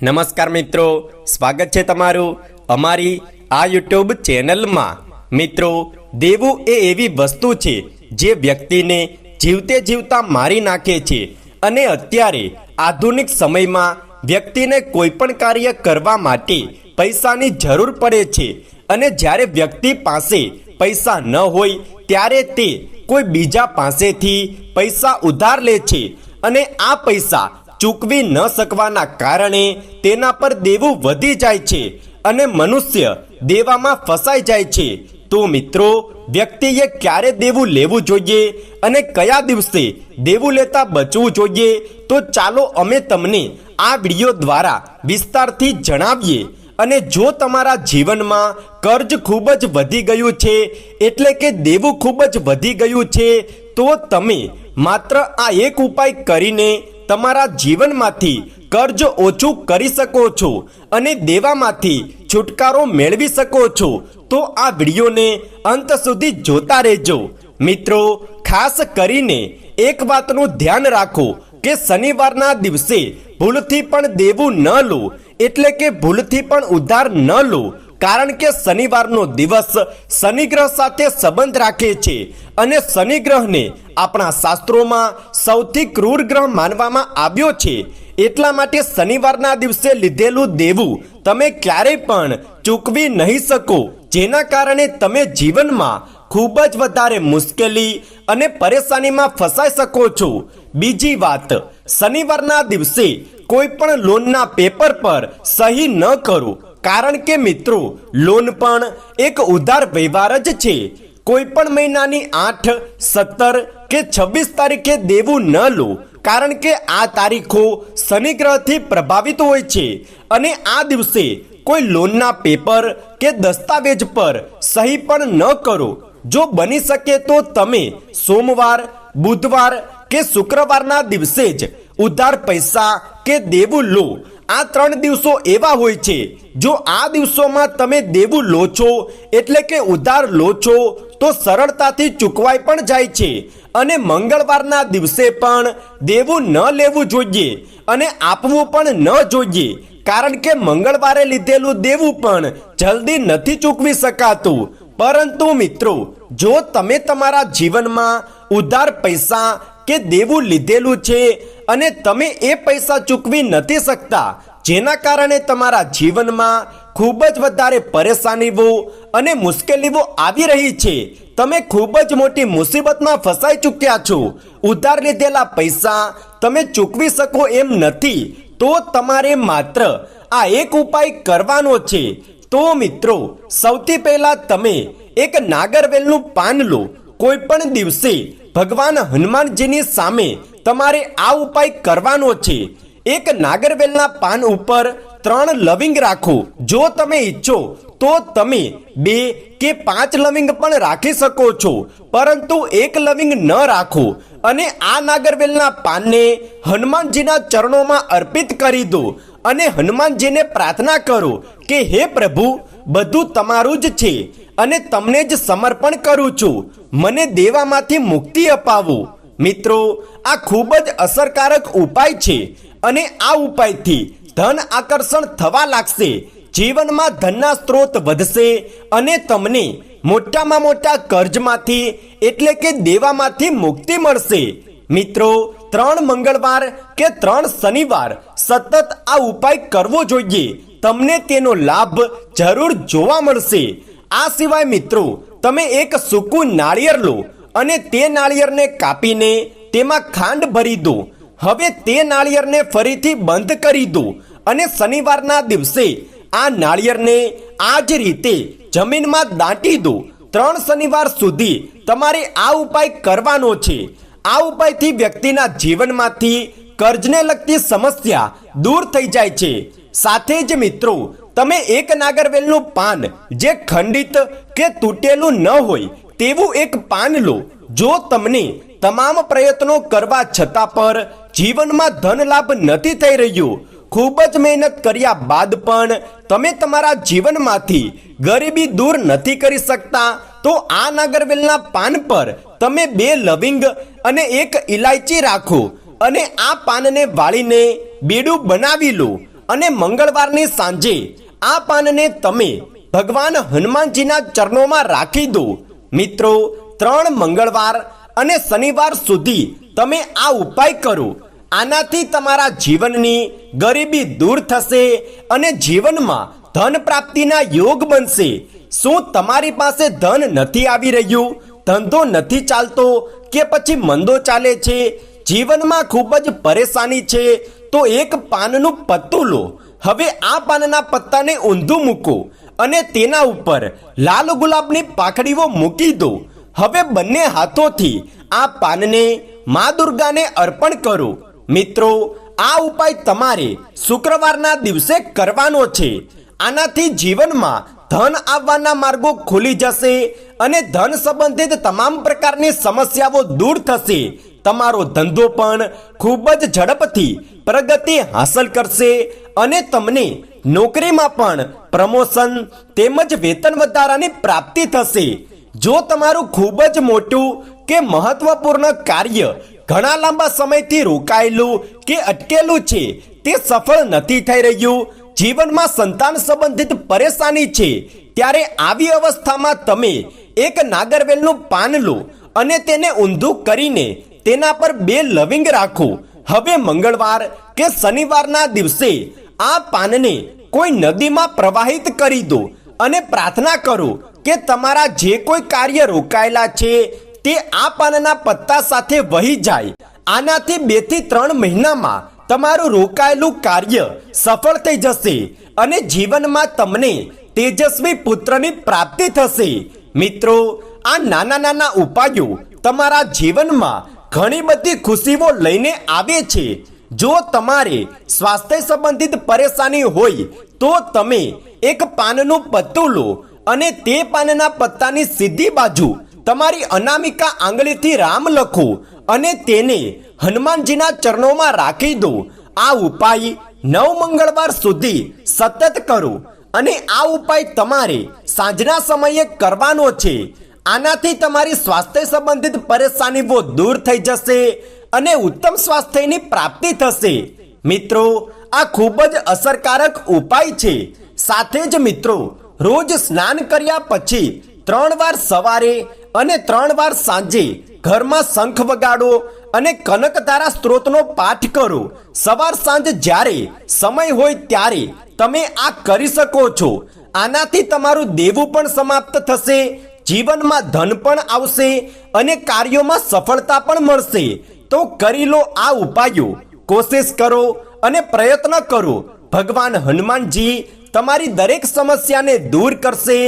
નમસ્કાર મિત્રો, સ્વાગત છે તમારું અમારી આ યુટ્યુબ ચેનલમાં. મિત્રો, દેવું એ એવી વસ્તુ છે જે વ્યક્તિને જીવતે જીવતા મારી નાખે છે અને અત્યારે આધુનિક સમયમાં વ્યક્તિને કોઈ પણ કાર્ય કરવા માટે પૈસાની જરૂર પડે છે અને જ્યારે વ્યક્તિ પાસે પૈસા ન હોય ત્યારે તે કોઈ બીજા પાસેથી પૈસા ઉધાર લે છે અને આ પૈસા ચૂકવી ન શકવાના કારણે તેના પર દેવું વધી જાય છે અને મનુષ્ય દેવામાં ફસાઈ જાય છે. તો મિત્રો, વ્યક્તિએ ક્યારે દેવું લેવું જોઈએ અને કયા દિવસે દેવું લેતા બચવું જોઈએ? તો ચાલો અમે તમને આ વીડિયો દ્વારા વિસ્તારથી જણાવીએ અને જો તમારા જીવનમાં કર્જ ખૂબ જ વધી ગયું છે, એટલે કે દેવું ખૂબ જ વધી ગયું છે, તો તમે માત્ર આ એક ઉપાય કરીને તમારા જીવનમાંથી કર્જ ઓછું કરી શકો છો અને દેવામાંથી છુટકારો મેળવી શકો છો, તો આ વિડીયોને અંત સુધી જોતા રહેજો. મિત્રો, ખાસ કરીને એક વાતનું ધ્યાન રાખો કે શનિવારના દિવસે ભૂલથી પણ દેવું ન લો, એટલે કે ભૂલથી પણ ઉધાર ન લો કારણ કે શનિવારનો દિવસ શનિગ્રહ સાથે સંબંધ રાખે છે અને શનિગ્રહને આપણા શાસ્ત્રોમાં સૌથી ક્રૂર ગ્રહ માનવામાં આવ્યો છે. એટલા માટે શનિવારના દિવસે લીધેલું દેવું તમે ક્યારેય પણ ચૂકવી નહીં શકો. જેના કારણે તમે જીવનમાં ખૂબ જ વધારે મુશ્કેલી અને પરેશાનીમાં ફસાઈ શકો છો. બીજી વાત, શનિવારના દિવસે કોઈ પણ લોનના પેપર પર સહી ન કરો. કારણ કે મિત્રો, લોન પણ એક ઉધાર વ્યવહાર જ છે. કોઈ પણ મહિનાની આઠ, સત્તર કે છવ્વીસ તારીખે દેવું ન લો. કારણ કે આ તારીખો શનિ ગ્રહથી પ્રભાવિત હોય છે. અને આ દિવસે કોઈ લોનના પેપર કે દસ્તાવેજ પર સહી પણ ન કરો. જો બની શકે તો તમે સોમવાર, બુધવાર કે શુક્રવારના દિવસે જ ઉધાર પૈસા કે દેવું લો. આ ત્રણ દિવસો એવા હોય છે, જો આ દિવસોમાં તમે દેવું લો છો, એટલે કે ઉધાર લો છો, તો સરળતાથી ચૂકવાઈ પણ જાય છે. અને મંગળવારના દિવસે પણ દેવું ન લેવું જોઈએ અને આપવું પણ ન જોઈએ, કારણ કે મંગળવારે લીધેલું દેવું પણ જલ્દી નથી ચૂકવી શકાતું. પરંતુ મિત્રો, જો તમે તમારા જીવનમાં ઉધાર પૈસા કે દેવું લીધેલું છે અને તમે એ પૈસા ચૂકવી નથી શકતા, જેના કારણે તમારા જીવનમાં ખૂબ જ વધારે પરેશાનીઓ અને મુશ્કેલીઓ આવી રહી છે. તમે ખૂબ જ મોટી મુસીબતમાં ફસાઈ ચૂક્યા છો. ઉધાર લીધેલા પૈસા તમે ચૂકવી શકો એમ નથી, તો તમારે માત્ર આ એક ઉપાય કરવાનો છે. તો મિત્રો, સૌથી પહેલા તમે એક નાગરવેલનું પાન લો. કોઈ પણ દિવસે ભગવાન હનુમાનજીની સામે તમારે આ ઉપાય કરવાનો છે. એક નાગરવેલના પાન ઉપર ત્રણ લવિંગ રાખો. જો તમે ઈચ્છો તો તમે બે કે પાંચ લવિંગ પણ રાખી શકો છો. પરંતુ એક લવિંગ ન રાખો અને આ નાગરવેલના પાનને હનુમાનજીના ચરણોમાં અર્પિત કરી દો અને હનુમાનજીને પ્રાર્થના કરો કે, હે પ્રભુ બધું તમારું જ છે અને તમને જ સમર્પણ કરું છું. મને દેવામાંથી મુક્તિ અપાવો. મિત્રો, આ ખૂબ જ અસરકારક ઉપાય છે અને આ ઉપાયથી ધન આકર્ષણ થવા લાગશે. જીવનમાં ધનના સ્ત્રોત વધશે અને તમને મોટામાં મોટા કર્જમાંથી, એટલે કે દેવામાંથી મુક્તિ મળશે. મિત્રો, ત્રણ મંગળવાર કે ત્રણ શનિવાર સતત આ ઉપાય કરવો જોઈએ. તમને તેનો લાભ જરૂર જોવા મળશે. આ સિવાય મિત્રો, તમે એક સૂકું નાળિયેર લો અને તે નાળિયેરને કાપીને તેમાં ખાંડ ભરી દો. હવે તે નાળિયેરને ફરીથી બંધ કરી દો અને શનિવારના દિવસે આ નાળિયેરને આ જ રીતે જમીનમાં દાંટી દો. ત્રણ શનિવાર સુધી તમારે આ ઉપાય કરવાનો છે. આ ઉપાયથી વ્યક્તિના જીવનમાંથી કર્જને લગતી સમસ્યા દૂર થઈ જાય છે. સાથે જ મિત્રો, તમે એક નાગરવેલનું પાન, જે ખંડિત કે તૂટેલું ન હોય, તેવું એક પાન લો. જો તમને તમામ પ્રયત્નો કરવા છતાં પર જીવનમાં ધન લાભ નથી થઈ રહ્યો, ખૂબ જ મહેનત કર્યા બાદ પણ તમે તમારા જીવનમાંથી ગરીબી દૂર નથી કરી શકતા, તો આ નાગરવેલના પાન પર તમે બે લવિંગ અને એક ઇલાયચી રાખો અને આ પાનને વાળીને બેડું બનાવી લો. અને મંગળવારની સાંજે આ પાનને તમે ભગવાન હનુમાનજીના ચરણોમાં રાખી દો. મિત્રો, ત્રણ મંગળવાર અને શનિવાર સુધી તમે આ ઉપાય કરો. આનાથી તમારા જીવનની ગરીબી દૂર થશે અને જીવનમાં ધન પ્રાપ્તિના યોગ બનશે. શું તમારી પાસે ધન નથી આવી રહ્યું? ધંધો નથી ચાલતો કે પછી મંદો ચાલે છે? જીવનમાં ખૂબ જ પરેશાની છે, તો એક પાનનું પત્તું લો. હવે આ પાનના પત્તાને ઊંધું મૂકો અને તેના ઉપર લાલ ગુલાબની પાખડીઓ મૂકી દો. હવે બંને હાથોથી આ પાનને મા દુર્ગાને અર્પણ કરો. મિત્રો, આ ઉપાય તમારે શુક્રવારના દિવસે કરવાનો છે. આનાથી જીવનમાં ધન આવવાના માર્ગો ખુલી જશે અને ધન સંબંધિત તમામ પ્રકારની સમસ્યાઓ દૂર થશે. તમારો ધંધો પણ ખૂબ જ ઝડપથી પ્રગતિ હાંસલ કરશે અને તમને નોકરીમાં પણ પ્રમોશન તેમજ વેતન વધારાની પ્રાપ્તિ થશે. જો તમારું ખૂબ જ મોટું કે મહત્વપૂર્ણ કાર્ય ઘણા લાંબા સમયથી રોકાયેલું કે અટકેલું છે, તે સફળ નથી થઈ રહ્યું. જીવનમાં સંતાન સંબંધિત પરેશાની છે, ત્યારે આવી અવસ્થામાં તમે એક નાગરવેલનું પાન લો અને તેને ઊંધું કરીને તેના પર બે લવિંગ રાખો. હવે મંગળવાર કે શનિવારના દિવસે આ પાનને કોઈ નદીમાં પ્રવાહિત કરી દો અને પ્રાર્થના કરો કે તમારા જે કોઈ કાર્ય રોકાયેલા છે તે આ પાનના પત્તા સાથે વહી જાય. આનાથી બેથી ત્રણ મહિનામાં તમારું રોકાયેલું કાર્ય સફળ થઈ જશે અને જીવનમાં તમને તેજસ્વી પુત્રની પ્રાપ્તિ થશે. મિત્રો, આ નાના નાના ઉપાયો તમારા જીવનમાં ઘણી બધી ખુશીઓ લઈને આવે છે. જો તમારે સ્વાસ્થ્ય સંબંધિત પરેશાની હોય, તો તમે એક પાનનું પત્તું લો અને તે પાનના પત્તાની સીધી બાજુ તમારી અનામિકા આંગળીથી રામ લખો અને તેને હનુમાનજીના ચરણોમાં રાખી દો. આ ઉપાય નવ મંગળવાર સુધી સતત કરો અને આ ઉપાય તમારે સાંજના સમયે કરવાનો છે. આનાથી તમારી સ્વાસ્થ્ય સંબંધિત પરેશાનીઓ દૂર થઈ જશે અને ઉત્તમ સ્વાસ્થ્યની પ્રાપ્તિ થશે. મિત્રો, આ ખૂબ જ અસરકારક ઉપાય છે. સાથે જ મિત્રો, રોજ સ્નાન કર્યા પછી ત્રણ વાર સવારે અને ત્રણ વાર સાંજે ઘરમાં શંખ વગાડો અને કનકધારા સ્ત્રોતનો પાઠ કરો. સવાર સાંજ જ્યારે સમય હોય ત્યારે તમે આ કરી શકો છો. આનાથી તમારું દેવું પણ સમાપ્ત થશે જીવનમાં ધન પણ આવશે અને કાર્યોમાં સફળતા પણ મળશે. તો કરી લો આ ઉપાયો. કોશિશ કરો અને પ્રયત્ન કરો. ભગવાન હનુમાનજી તમારી દરેક સમસ્યાને દૂર કરશે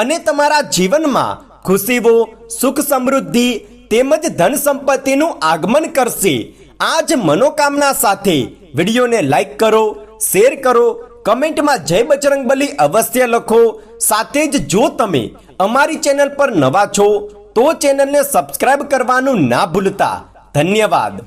અને તમારા જીવનમાં ખુશીઓ, સુખ સમૃદ્ધિ તેમજ ધન સંપત્તિનું આગમન કરશે. આ જ મનોકામના સાથે વિડીયોને લાઈક કરો, શેર કરો કમેન્ટમાં જય બચરંગબલી અવશ્ય લખો. સાથે જ જો તમે અમારી ચેનલ પર નવા છો, તો ચેનલને સબસ્ક્રાઇબ કરવાનું ના ભૂલતા. ધન્યવાદ.